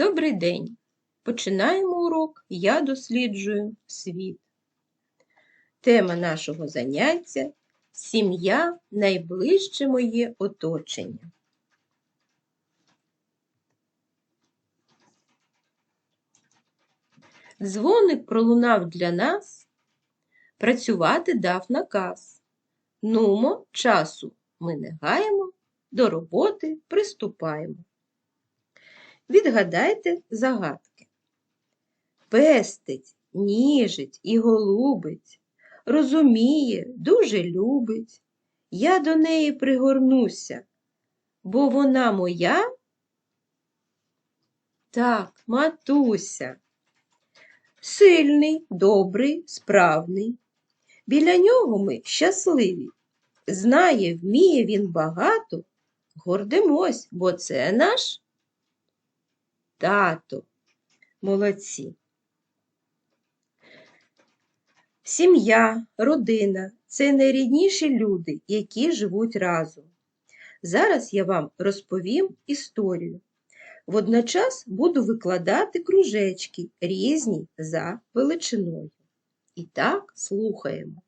Добрий день! Починаємо урок Я досліджую світ. Тема нашого заняття Сім'я найближче моє оточення. Дзвоник пролунав для нас, працювати дав наказ. Нумо, часу ми не гаємо, до роботи приступаємо. Відгадайте загадки. Пестить, ніжить і голубить, розуміє, дуже любить. Я до неї пригорнуся, бо вона моя. Так, матуся. Сильний, добрий, справний. Біля нього ми щасливі. Знає, вміє він багато. Гордимось, бо це наш тато. Молодці. Сім'я, родина це найрідніші люди, які живуть разом. Зараз я вам розповім історію. Водночас буду викладати кружечки різні за величиною. І так слухаємо.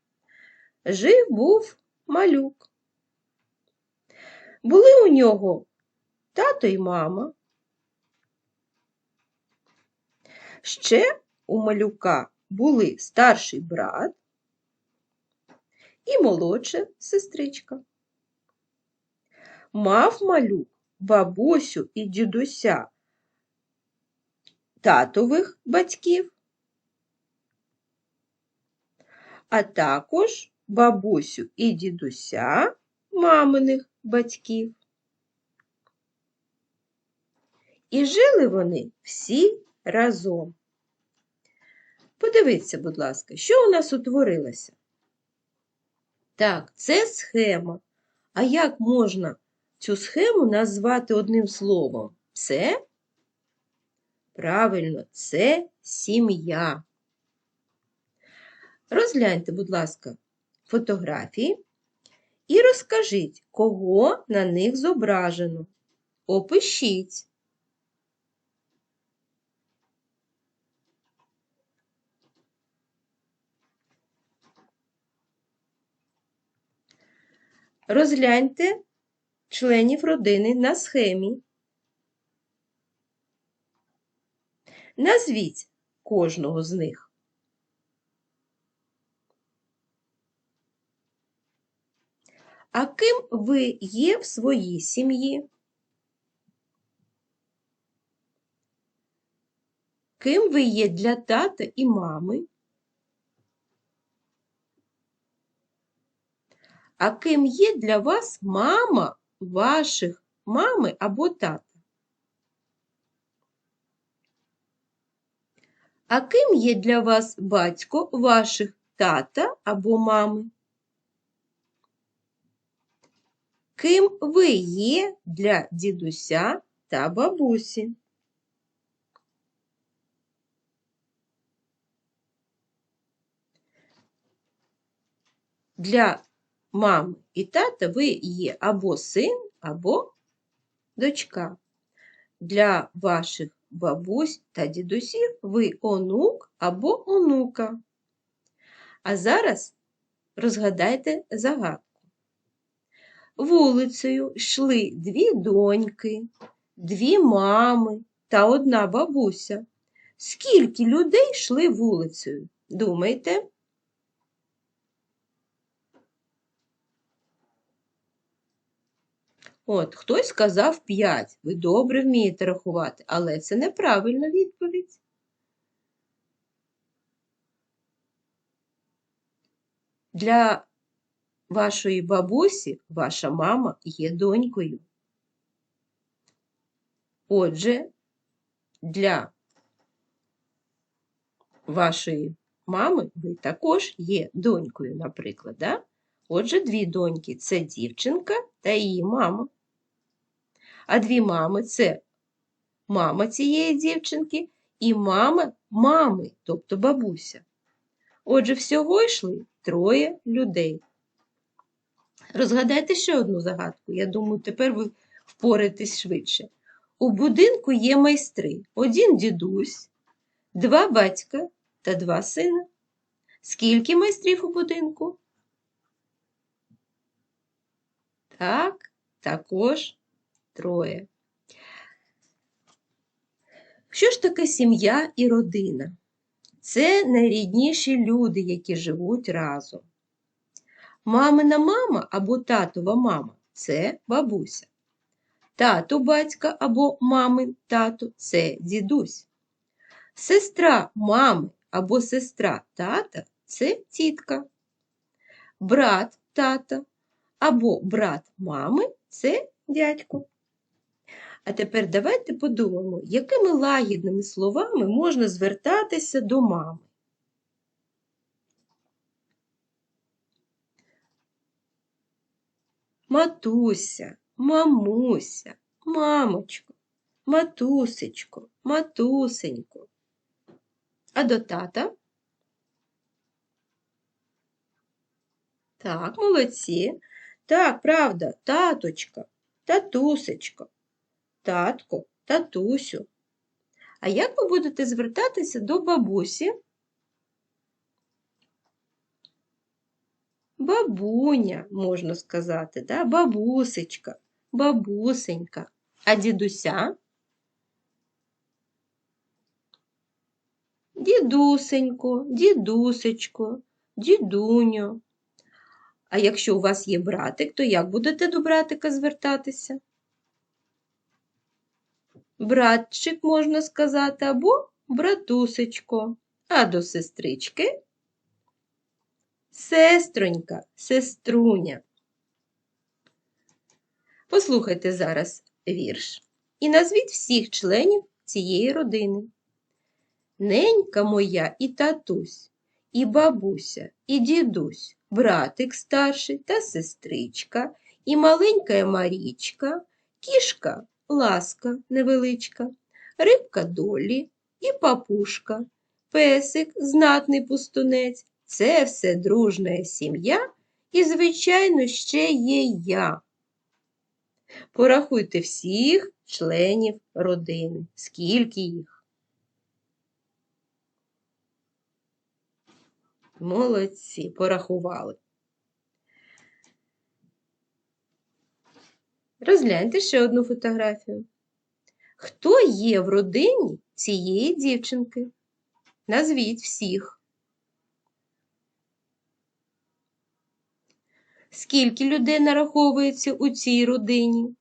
Жив був малюк. Були у нього тато й мама. Ще у малюка були старший брат і молодша сестричка. Мав малюк бабусю і дідуся татових батьків, а також бабусю і дідуся маминих батьків. І жили вони всі разом. Подивіться, будь ласка, що у нас утворилося? Так, це схема. А як можна цю схему назвати одним словом? Це, правильно, це сім'я. Розгляньте, будь ласка, фотографії і розкажіть, кого на них зображено. Опишіть. Розгляньте членів родини на схемі. Назвіть кожного з них. А ким ви є в своїй сім'ї? Ким ви є для тата і мами? А ким є для вас мама ваших мами або тата? А ким є для вас батько ваших тата або мами? Ким ви є для дідуся та бабусі? Для мами і тата ви є або син, або дочка. Для ваших бабусь та дідусів ви онук або онука. А зараз розгадайте загадку. Вулицею йшли дві доньки, дві мами та одна бабуся. Скільки людей йшли вулицею? Думайте? От, хтось сказав 5. Ви добре вмієте рахувати, але це неправильна відповідь. Для вашої бабусі ваша мама є донькою. Отже, для вашої мами ви також є донькою, наприклад. Да? Отже, дві доньки це дівчинка та її мама. А дві мами це мама цієї дівчинки і мама мами, тобто бабуся. Отже, всього йшли троє людей. Розгадайте ще одну загадку. Я думаю, тепер ви впораєтесь швидше. У будинку є майстри. Один дідусь, два батька та два сина. Скільки майстрів у будинку? Так, також троє. Що ж таке сім'я і родина? Це найрідніші люди, які живуть разом. Мамина мама або татова мама це бабуся. Тато батька або мамин тато це дідусь. Сестра мами або сестра тата це тітка. Брат тата або брат мами це дядько. А тепер давайте подумаємо, якими лагідними словами можна звертатися до мами. Матуся, мамуся, мамочко, матусечко, матусенько. А до тата? Так, молодці. Так, правда, таточка, татусечко, татко, татусю. А як ви будете звертатися до бабусі? Бабуня, можна сказати, да? бабусечка, бабусенька. А дідуся? Дідусенько, дідусечко, дідуньо. А якщо у вас є братик, то як будете до братика звертатися? Братчик, можна сказати, або братусечко, а до сестрички сестронька, сеструня. Послухайте зараз вірш і назвіть всіх членів цієї родини. Ненька моя і татусь, і бабуся, і дідусь, братик старший та сестричка, і маленька Марічка, кішка ласка невеличка, рибка долі і папушка, песик знатний пустунець. Це все дружна сім'я і, звичайно, ще є я. Порахуйте всіх членів родини. Скільки їх? Молодці, порахували. Розгляньте ще одну фотографію. Хто є в родині цієї дівчинки? Назвіть всіх. Скільки людей нараховується у цій родині?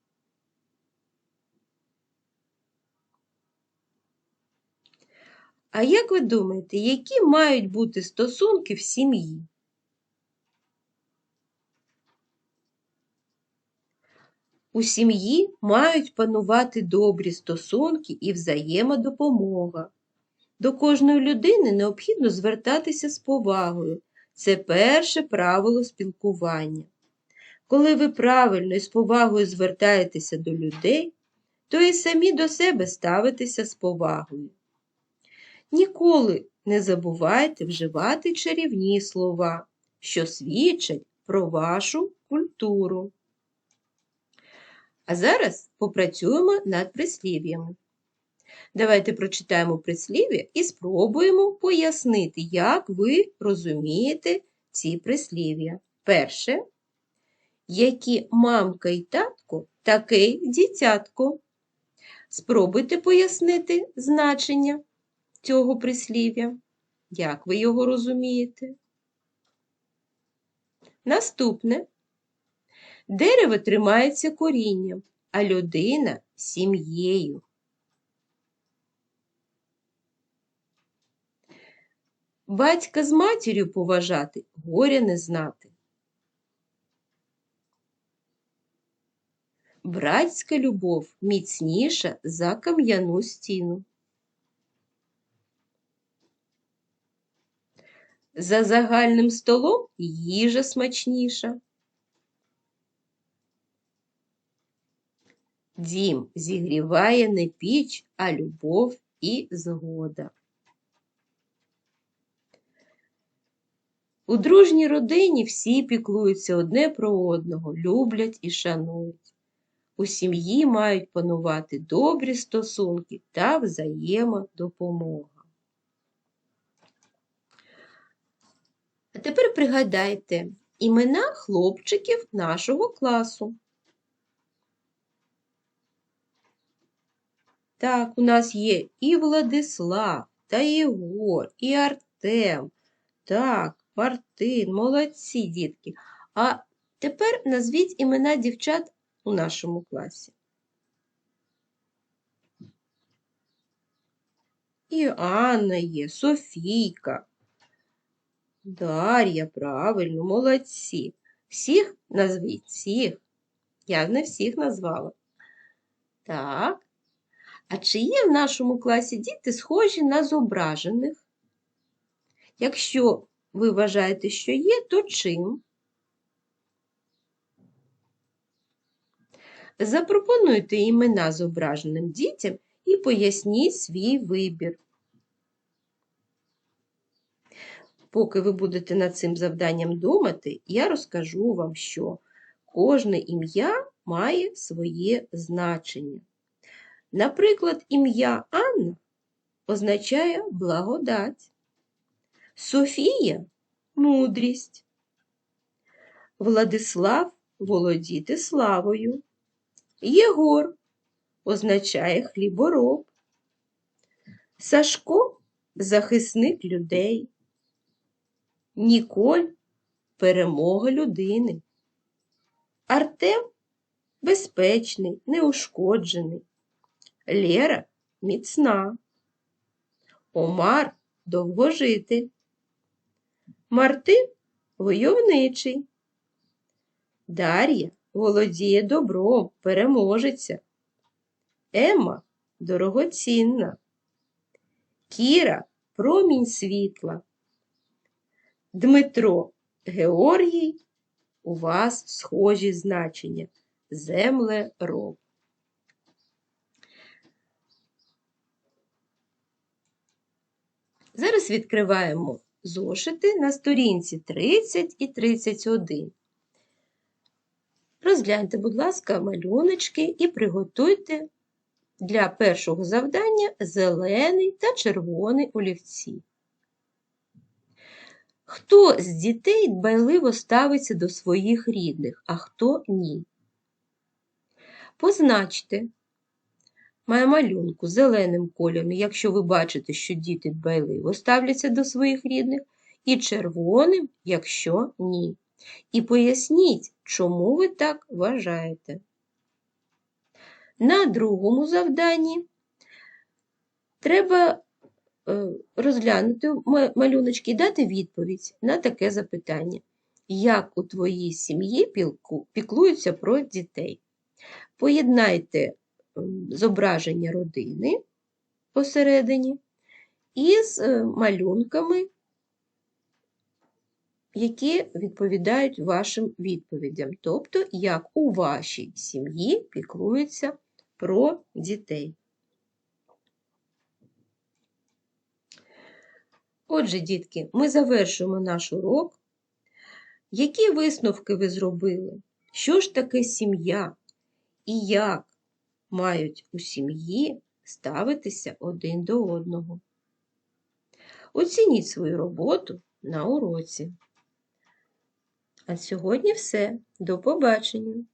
А як ви думаєте, які мають бути стосунки в сім'ї? У сім'ї мають панувати добрі стосунки і взаємодопомога. До кожної людини необхідно звертатися з повагою. Це перше правило спілкування. Коли ви правильно і з повагою звертаєтеся до людей, то і самі до себе ставитеся з повагою. Ніколи не забувайте вживати чарівні слова, що свідчать про вашу культуру. А зараз попрацюємо над прислів'ями. Давайте прочитаємо прислів'я і спробуємо пояснити, як ви розумієте ці прислів'я. Перше, які мамка і татко, таке й дитятко. Спробуйте пояснити значення цього прислів'я. Як ви його розумієте? Наступне. Дерево тримається корінням, а людина сім'єю. Батька з матір'ю поважати, горя не знати. Братська любов міцніша за кам'яну стіну. За загальним столом їжа смачніша. Дім зігріває не піч, а любов і згода. У дружній родині всі піклуються одне про одного, люблять і шанують. у сім'ї мають панувати добрі стосунки та взаємодопомога. А тепер пригадайте імена хлопчиків нашого класу. Так, у нас є і Владислав, та Єгор, і Артем. Так, Мартин, молодці дітки. А тепер назвіть імена дівчат у нашому класі. І Анна є, Софійка, Дар'я, правильно, молодці. Всіх назвіть, всіх. Я не всіх назвала. Так. А чи є в нашому класі діти схожі на зображених? Якщо ви вважаєте, що є, то чим? Запропонуйте імена зображеним дітям і поясніть свій вибір. Поки ви будете над цим завданням думати, я розкажу вам, що кожне ім'я має своє значення. Наприклад, ім'я Анна означає благодать, Софія мудрість, Владислав володіти славою, Єгор означає хлібороб, Сашко захисник людей, Ніколь перемога людини, Артем безпечний, неушкоджений. Лера міцна, Омар довгожити, Мартин войовничий, Дар'я володіє добром, переможеться, Емма дорогоцінна, Кіра промінь світла, Дмитро Георгій у вас схожі значення. Землероб. Зараз відкриваємо зошити на сторінці 30 і 31. Розгляньте, будь ласка, малюночки і приготуйте для першого завдання зелений та червоний олівці. Хто з дітей дбайливо ставиться до своїх рідних, а хто ні? Позначте має малюнку зеленим кольором, якщо ви бачите, що діти дбайливо ставляться до своїх рідних, і червоним, якщо ні. І поясніть, чому ви так вважаєте. На другому завданні треба е, розглянути малюночки і дати відповідь на таке запитання. Як у твоїй сім'ї піклуються про дітей? Поєднайте зображення родини посередині із е, малюнками, які відповідають вашим відповідям, тобто, як у вашій сім'ї піклуються про дітей. Отже, дітки, ми завершуємо наш урок. Які висновки ви зробили? Що ж таке сім'я? І як мають у сім'ї ставитися один до одного? Оцініть свою роботу на уроці. А сьогодні все. До побачення!